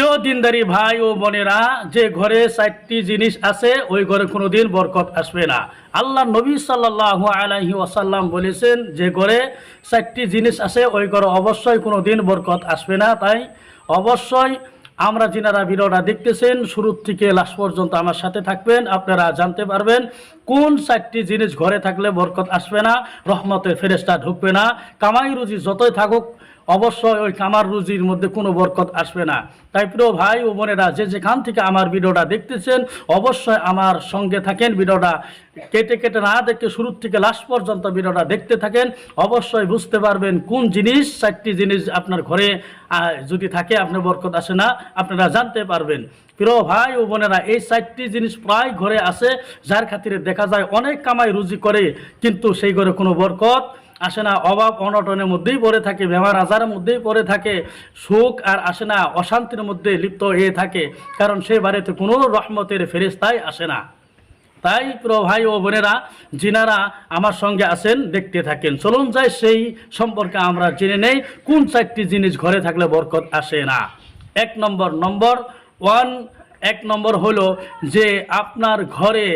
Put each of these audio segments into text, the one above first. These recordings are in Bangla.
প্রিয় দিনদারি ভাই ও বোনেরা, যে ঘরে চারটি জিনিস আছে, ওই ঘরে কোনোদিন বরকত আসবে না। আল্লাহ নবী সাল্লাহ আলাইহি ওয়াসাল্লাম বলেছেন, যে ঘরে চারটি জিনিস আছে, ওই ঘরে অবশ্যই কোনোদিন বরকত আসবে না। তাই অবশ্যই আমরা যিনারা ভিডিওটা দেখতেছেন, শুরুর থেকে লাস্ট পর্যন্ত আমার সাথে থাকবেন, আপনারা জানতে পারবেন কোন চারটি জিনিস ঘরে থাকলে বরকত আসবে না, রহমতের ফেরেস্তা ঢুকবে না। কামাই রুজি যতই থাকুক অবশ্যই ওই কামার রুজির মধ্যে কোনো বরকত আসবে না। তাই প্রিয় ভাই ও বোনেরা, যে যেখান থেকে আমার ভিডিওটা দেখতেছেন, অবশ্যই আমার সঙ্গে থাকেন ভিডিওটা। কেটে কেটে না দেখে শুরু থেকে লাস্ট পর্যন্ত ভিডিওটা দেখতে থাকেন। অবশ্যই বুঝতে পারবেন কোন জিনিস, চারটি জিনিস আপনার ঘরে যদি থাকে আপনার বরকত আসে না, আপনারা জানতে পারবেন। প্রিয় ভাই ও বোনেরা, এই চারটি জিনিস প্রায় ঘরে আসে যার খাতিরে দেখা যায় অনেক কামাই রুজি করে, কিন্তু সেই ঘরে কোনো বরকত আসে না, অভাব অনটনের মধ্যেই পড়ে থাকে, বেমার আজারের মধ্যেই পড়ে থাকে, সুখ আর আসে না, অশান্তির মধ্যে লিপ্ত হয়ে থাকে, কারণ সে বাড়িতে কোনো রহমতের ফেরেস্তাই আসে না। তাই প্রিয় ভাই ও বোনেরা যিনারা আমার সঙ্গে আছেন, দেখতে থাকেন। চলুন যাই সেই সম্পর্কে আমরা জেনে নেই, কোন চারটি জিনিস ঘরে থাকলে বরকত আসে না। এক নম্বর নম্বর ওয়ান এক নম্বর হলো যে আপনার ঘরে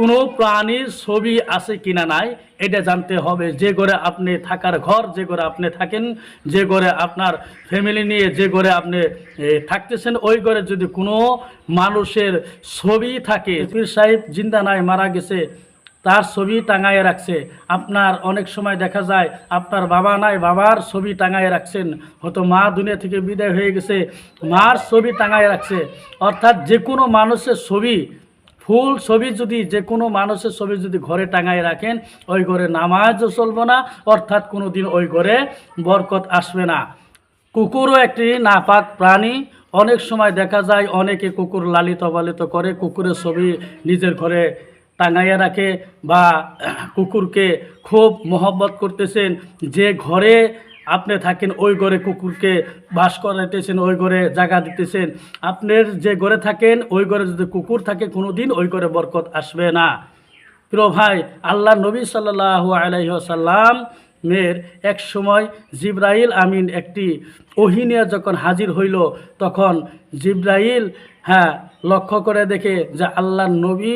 কোনো প্রাণীর ছবি আছে কিনা নাই, এটা জানতে হবে। যে ঘরে আপনি থাকার ঘর, যে ঘরে আপনি থাকেন, যে ঘরে আপনার ফ্যামিলি নিয়ে যে ঘরে আপনি থাকতেছেন, ওই ঘরে যদি কোনো মানুষের ছবি থাকে, পীর সাহেব জিন্দা নাই, মারা গেছে, তার ছবি টাঙায় রাখছে। আপনার অনেক সময় দেখা যায়, আপনার বাবা নাই, বাবার ছবি টাঙায় রাখছেন। হয়তো মা দুনিয়া থেকে বিদায় হয়ে গেছে, মার ছবি টাঙায় রাখছে। অর্থাৎ যে কোনো মানুষের ছবি ফুল ছবি যদি যে কোনো মানুষের ছবি যদি ঘরে টাঙায় রাখেন, ওই ঘরে নামাজও চলবো না, অর্থাৎ কোনো দিন ওই ঘরে বরকত আসবে না। কুকুরও একটি নাপাক প্রাণী। অনেক সময় দেখা যায় অনেকে কুকুর লালিত পালিত করে, কুকুরের ছবি নিজের ঘরে টাঙাইয়া রাখে বা কুকুরকে খুব মহব্বত করতেছেন। যে ঘরে আপনি থাকেন, ওই ঘরে কুকুরকে বাস করাইতেছেন, ওই ঘরে জায়গা দিতেছেন। আপনার যে ঘরে থাকেন, ওই ঘরে যদি কুকুর থাকে কোনো দিন ওই ঘরে বরকত আসবে না। প্রিয় ভাই, আল্লাহ নবী সাল্লাহ আলাইসাল্লাম মেয়ের এক সময় জিব্রাইল আমিন একটি ওহিনিয়া যখন হাজির হইল, তখন জিব্রাইল হ্যাঁ লক্ষ্য করে দেখে যে আল্লাহ নবী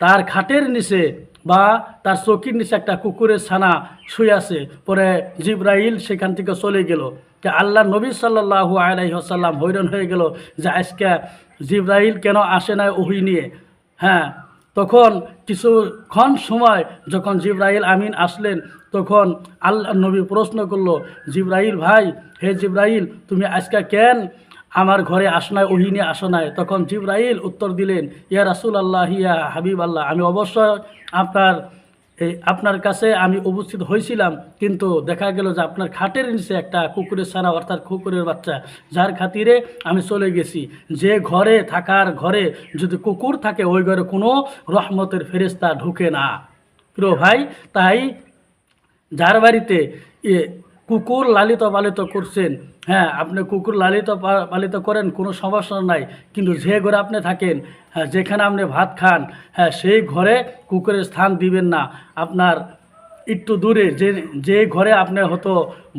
তার খাটের নিচে বা তার চকির নিচে একটা কুকুরের ছানা শুয়ে আছে। পরে জিব্রাইল সেখান থেকে চলে গেল। কে আল্লাহ নবী সাল্লাহু আলাইসাল্লাম হৈরান হয়ে গেল যে আজকে জিব্রাইল কেন আসে না ওহি নিয়ে। হ্যাঁ তখন কিছুক্ষণ সময় যখন জিব্রাইল আমিন আসলেন, তখন আল্লাহ নবী প্রশ্ন করল, জিব্রাইল ভাই, হে জিব্রাইল, তুমি আজকে কেন আমার ঘরে আসনায়, ওহিনী আসনায়। তখন জিব্রাইল উত্তর দিলেন, ইয়া রাসুল আল্লাহ ইয়া হাবিব আল্লাহ আমি অবশ্যই আপনার এই আপনার কাছে আমি উপস্থিত হয়েছিলাম, কিন্তু দেখা গেল যে আপনার খাটের নিচে একটা কুকুরের ছানা, অর্থাৎ কুকুরের বাচ্চা, যার খাতিরে আমি চলে গেছি। যে ঘরে থাকার ঘরে যদি কুকুর থাকে, ওই ঘরে কোনো রহমতের ফেরেস্তা ঢুকে না। প্রিয় ভাই, তাই যার বাড়িতে কুকুর লালিত পালিত করছেন। হ্যাঁ আপনি কুকুর লালিত পালিত করেন, কোনো সমস্যা নাই। কিন্তু যে ঘরে আপনি থাকেন হ্যাঁ যেখানে আপনি ভাত খান হ্যাঁ সেই ঘরে কুকুরের স্থান দিবেন না। আপনার একটু দূরে, যে যে ঘরে আপনি হয়তো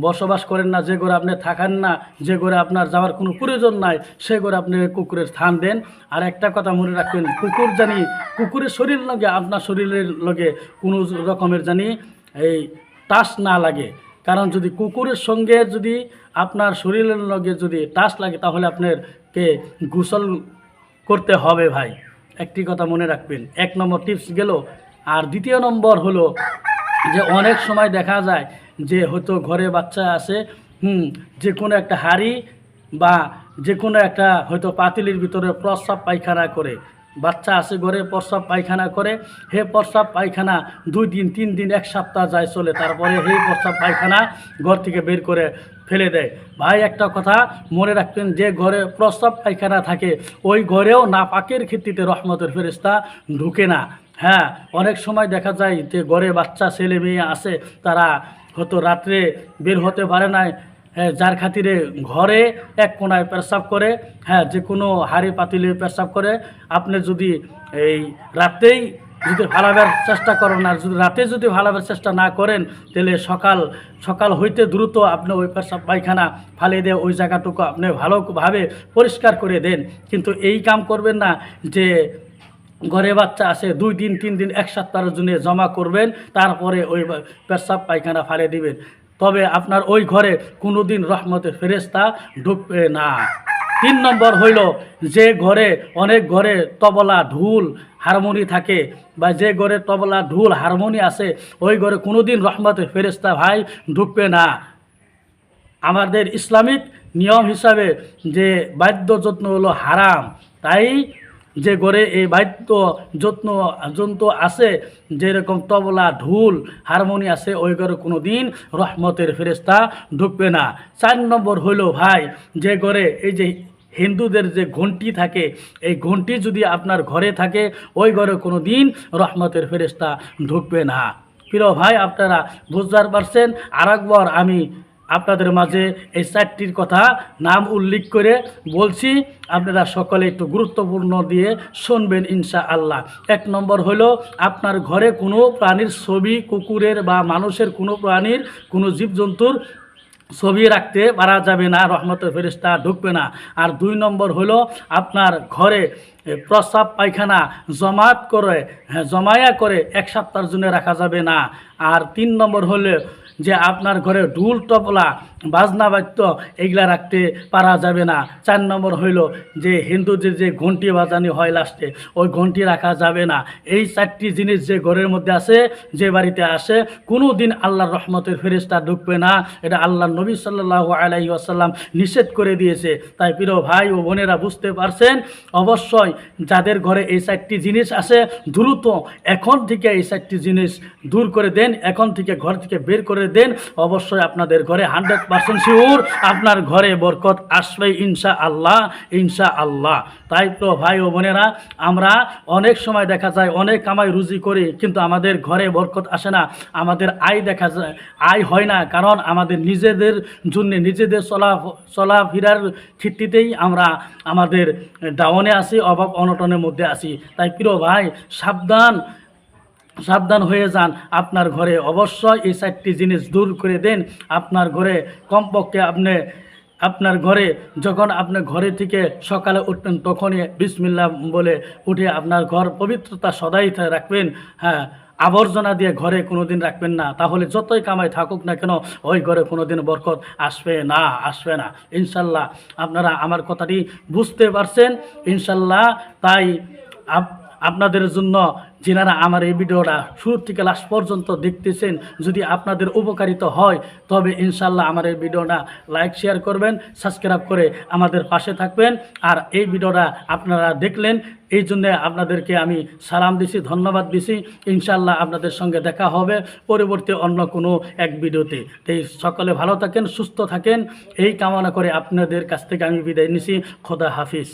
বসবাস করেন না, যে ঘরে আপনি থাকেন না, যে ঘরে আপনার যাওয়ার কোনো প্রয়োজন নাই, সে ঘরে আপনি কুকুরের স্থান দেন। আর একটা কথা মনে রাখবেন, কুকুর জানি, কুকুরের শরীর লগে, আপনার শরীরের লগে কোনো রকমের জানি এই টাচ না লাগে। কারণ যদি কুকুরের সঙ্গে যদি আপনার শরীরের লগে যদি টাচ লাগে, তাহলে আপনার কে গোসল করতে হবে ভাই। একটি কথা মনে রাখবেন। এক নম্বর টিপস গেল। আর দ্বিতীয় নম্বর হলো যে অনেক সময় দেখা যায় যে হয়তো ঘরে বাচ্চা আছে, হুম, যে কোনো একটা হাড়ি বা যে কোনো একটা হয়তো পাতিলির ভিতরে প্রস্রাব পায়খানা করে। বাচ্চা আছে ঘরে, প্রস্রাব পায়খানা করে। হে প্রস্রাব পায়খানা, দুই দিন, তিন দিন, এক সপ্তাহ যায় চলে। তারপরে হে প্রস্রাব পায়খানা, ঘর থেকে বের করে ফেলে দেয়। ভাই, একটা কথা মনে রাখবেন, যে ঘরে প্রস্রাব পায়খানা থাকে, ওই ঘরেও না পাকের ক্ষেত্রে রহমতের ফেরেস্তা ঢুকে না। হ্যাঁ অনেক সময় দেখা যায় যে ঘরে বাচ্চা, ছেলে, মেয়ে আছে, তারা হয়তো রাত্রে বের হতে পারে না হ্যাঁ যার খাতিরে ঘরে এক কোনায় পেশাব করে হ্যাঁ যে কোনো হাড়ি পাতিলে পেশাব করে। আপনি যদি এই রাতেই যদি ফালাবার চেষ্টা করেন আর যদি রাতে যদি ফালাবার চেষ্টা না করেন, তাহলে সকাল সকাল হইতে দ্রুত আপনি ওই পেশাব পায়খানা ফালিয়ে দিয়ে ওই জায়গাটুকু আপনি ভালোভাবে পরিষ্কার করে দেন। কিন্তু এই কাম করবেন না যে ঘরে বাচ্চা আছে, দুই দিন, তিন দিন, এক সপ্তাহের জন্য জমা করবেন, তারপরে ওই পেশাব পায়খানা ফালিয়ে দিবেন। তবে আপনার ওই ঘরে কোনো দিন রহমতের ফেরেস্তা ঢুকবে না। তিন নম্বর হইল, যে ঘরে অনেক ঘরে তবলা, ঢুল, হারমোনি থাকে বা যে ঘরে তবলা, ঢুল, হারমোনি আছে, ওই ঘরে কোনোদিন রহমতের ফেরেস্তা ভাই ঢুকবে না। আমাদের ইসলামিক নিয়ম হিসাবে যে বাদ্যযত্ন হলো হারাম, তাই যে ঘরে এই বাদ্য যত্ন, যন্ত্র আছে, যেরকম তবলা, ঢুল, হারমোনি আছে, ওই ঘরে কোনো দিন রহমতের ফেরেস্তা ঢুকবে না। চার নম্বর হইল ভাই, যে ঘরে এই যে হিন্দুদের যে ঘন্টি থাকে, এই ঘন্টি যদি আপনার ঘরে থাকে, ওই ঘরে কোনো দিন রহমতের ফেরেস্তা ঢুকবে না। প্রিয় ভাই, আপনারা বুঝতে পারছেন আর একবার আমি আপনাদের মাঝে এই চারটির কথা নাম উল্লেখ করে বলছি আপনারা সকলে একটু গুরুত্বপূর্ণ দিয়ে শুনবেন ইনশা আল্লাহ এক নম্বর হলো আপনার ঘরে কোনো প্রাণীর ছবি কুকুরের বা মানুষের কোনো প্রাণীর কোনো জীবজন্তুর ছবি রাখতে পারা যাবে না রহমতের ফেরিস্তা ঢুকবে না। আর দুই নম্বর হলো আপনার ঘরে প্রস্রাব পায়খানা জমাত করে হ্যাঁ, জমায়া করে এক সপ্তাহের জন্য রাখা যাবে না। আর তিন নম্বর হলো যে আপনার ঘরে ঢুল তবলা বাজনা বাদ্য এগুলা রাখতে পারা যাবে না। চার নম্বর হইল যে হিন্দুদের যে ঘন্টি বাজানি হয় লাস্টে, ওই ঘন্টি রাখা যাবে না। এই চারটি জিনিস যে ঘরের মধ্যে আছে, যে বাড়িতে আসে কোনো দিন আল্লাহর রহমতের ফেরিস্তা ঢুকবে না। এটা আল্লাহ নবী সাল্লাহ আলাইহি আসাল্লাম নিষেধ করে দিয়েছে। তাই প্রিয় ভাই ও বোনেরা বুঝতে পারছেন? অবশ্যই যাদের ঘরে এই চারটি জিনিস আছে, দ্রুত এখন থেকে এই চারটি জিনিস দূর করে দেন, এখন থেকে ঘর থেকে বের করে দেন। অবশ্যই আপনাদের ঘরে হান্ড্রেড পার্সেন্ট শিওর? আপনার ঘরে বরকত আসবে ইনশা আল্লাহ ইনশা আল্লাহ তাই তো ভাই ও বোনেরা, আমরা অনেক সময় দেখা যায়, অনেক কামাই রুজি করি, কিন্তু আমাদের ঘরে বরকত আসে না। আমাদের আয় দেখা যায়, আয় হয় না, কারণ আমাদের নিজেদের জন্য, নিজেদের চলা চলাফেরার ভিত্তিতেই আমরা আমাদের ডাউনে আসি অভাব অনটনের মধ্যে আসি তাই প্রিয় ভাই, সাবধান সাবধান হয়ে যান আপনার ঘরে। অবশ্যই এই চারটি জিনিস দূর করে দেন আপনার ঘরে। কমপক্ষে আপনি, আপনার ঘরে, যখন আপনি ঘরে থেকে সকালে উঠবেন, তখনই বিসমিল্লা বলে উঠে আপনার ঘর পবিত্রতা সদাই রাখবেন। হ্যাঁ আবর্জনা দিয়ে ঘরে কোনো দিন রাখবেন না। তাহলে যতই কামাই থাকুক না কেন, ওই ঘরে কোনো দিন বরকত আসবে না আসবে না। ইনশাল্লাহ আপনারা আমার কথাটি বুঝতে পারছেন। ইনশাল্লাহ তাই আপ- আপনাদের জন্য যেনারা আমার এই ভিডিওটা শুরু থেকে লাস্ট পর্যন্ত দেখতেছেন, যদি আপনাদের উপকারিত হয়, তবে ইনশাল্লাহ আমার এই ভিডিওটা লাইক শেয়ার করবেন সাবস্ক্রাইব করে আমাদের পাশে থাকবেন। আর এই ভিডিওটা আপনারা দেখলেন, এই জন্যে আপনাদেরকে আমি সালাম দিছি, ধন্যবাদ দিছি। ইনশাল্লাহ আপনাদের সঙ্গে দেখা হবে পরবর্তী অন্য কোনো এক ভিডিওতে। তাই সকলে ভালো থাকেন, সুস্থ থাকেন। এই কামনা করে আপনাদের কাছ থেকে আমি বিদায় নিছি। খোদা হাফিজ।